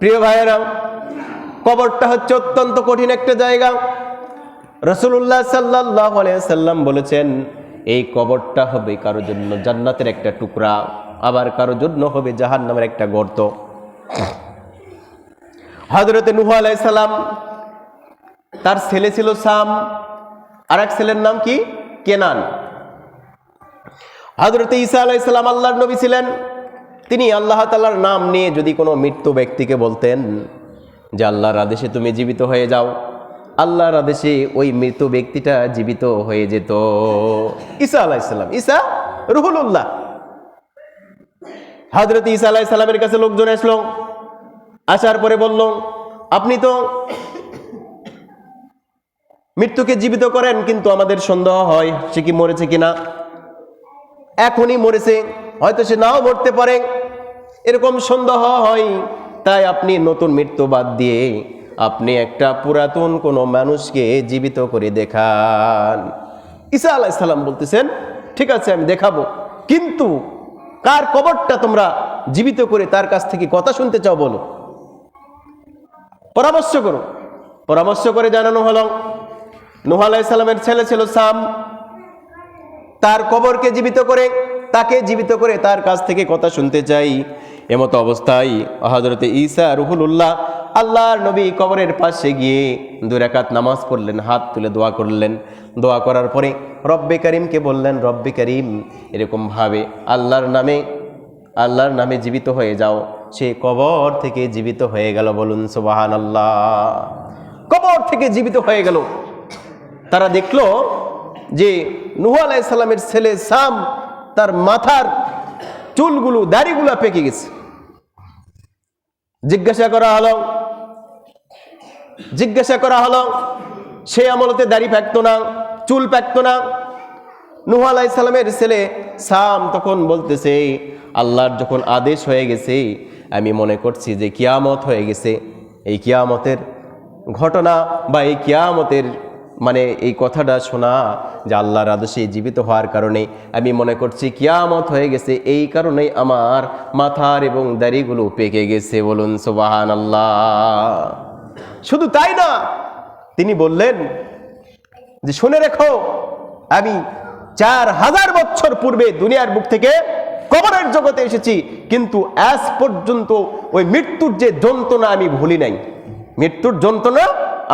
প্রিয় ভাইয়েরা, কবরটা হচ্ছে অত্যন্ত কঠিন একটা জায়গা। রসুল্লাহ সাল্লাহ সাল্লাম বলেছেন, এই কবরটা হবে কারোর জন্য জান্নাতের একটা টুকরা, আবার কারও জন্য হবে জাহান নামের একটা গর্ত। হজরতে নুহ আলাইসাল্লাম তার ছেলে ছিল সাম আর এক ছেলের নাম কি? কেনান। হজরতে ঈসা আলাইসাল্লাম আল্লাহর নবী ছিলেন। তিনি আল্লাহ তাল্লাহর নাম নিয়ে যদি কোনো মৃত্যু ব্যক্তিকে বলতেন যে আল্লাহর আদেশে তুমি জীবিত হয়ে যাও, আল্লাহর আদেশে ওই মৃত ব্যক্তিটা জীবিত হয়ে যেত। ঈসা আলাইসাল্লাম ঈসা রুহুল্লাহ হজরত ঈসা আলাইসাল্লামের কাছে লোকজন আসলো, আসার পরে বলল, আপনি তো মৃত্যুকে জীবিত করেন, কিন্তু আমাদের সন্দেহ হয় সে কি মরেছে কিনা? এখনই মরেছে। হয়তো সে নাও মরতে পারে। এরকম সন্দেহ হয়। তাই আপনি নতুন মৃত্যু বাদ দিয়ে আপনি একটা পুরাতন কোনো মানুষকে জীবিত করে দেখান। ঈসা আলাইসাল্লাম বলতেছেন, ঠিক আছে, আমি দেখাবো। কিন্তু কার কবরটা তোমরা জীবিত করে তার কাছ থেকে কথা শুনতে চাও বলো? পরামর্শ করো। পরামর্শ করে জানানো হলো, নুহ আলাইসাল্লামের ছেলে ছিল সাম। তার কবরকে জীবিত করে তাকে জীবিত করে তার কাছ থেকে কথা শুনতে চাই। এমতো অবস্থায় হজরতে ঈসা রুহুল্লাহ আল্লাহর নবী কবরের পাশে গিয়ে দুরাকাত নামাজ পড়লেন, হাত তুলে দোয়া করলেন। দোয়া করার পরে রব্বে করিমকে বললেন, রব্বে করিম এরকমভাবে আল্লাহর নামে আল্লাহর নামে জীবিত হয়ে যাও। সে কবর থেকে জীবিত হয়ে গেল বলুন সুবাহান আল্লাহ কবর থেকে জীবিত হয়ে গেল। তারা দেখল যে নুহ আলাইসাল্লামের ছেলে সাম তার মাথার চুলগুলো, দাড়িগুলো পেকে গেছে। জিজ্ঞাসা করা হলো, জিজ্ঞাসা করা হলো, সে আমলতে দাড়ি পাকতো না, চুল পাকতো না। নুহ আলাইসাল্লামের ছেলে সাম তখন বলতেছে, আল্লাহর যখন আদেশ হয়ে গেছে, আমি মনে করছি যে কিয়ামত হয়ে গেছে। এই কিয়ামতের ঘটনা বা এই কিয়ামতের মানে এই কথাটা শোনা যে আল্লাহর আদেশে জীবিত হওয়ার কারণে আমি মনে করছি কিয়ামত হয়ে গেছে। এই কারণেই আমার মাথার এবং দাড়িগুলো পেকে গেছে বলুন সুবাহান আল্লাহ শুধু তাই না, তিনি বললেন যে শুনে রেখো, আমি চার হাজার বছর পূর্বে দুনিয়ার বুক থেকে কবরের জগতে এসেছি, কিন্তু আজ পর্যন্ত ওই মৃত্যুর যে যন্ত্রণা আমি ভুলি নাই। মৃত্যুর যন্ত্রণা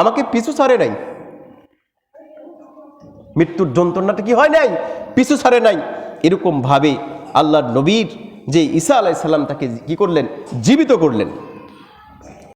আমাকে পিছু ছাড়ে নাই। মৃত্যুর যন্ত্রণাটা কি হয় নাই? পিছু ছাড়ে নাই। এরকমভাবে আল্লাহর নবীর যে ঈসা আলাইসাল্লাম তাকে কি করলেন? জীবিত করলেন।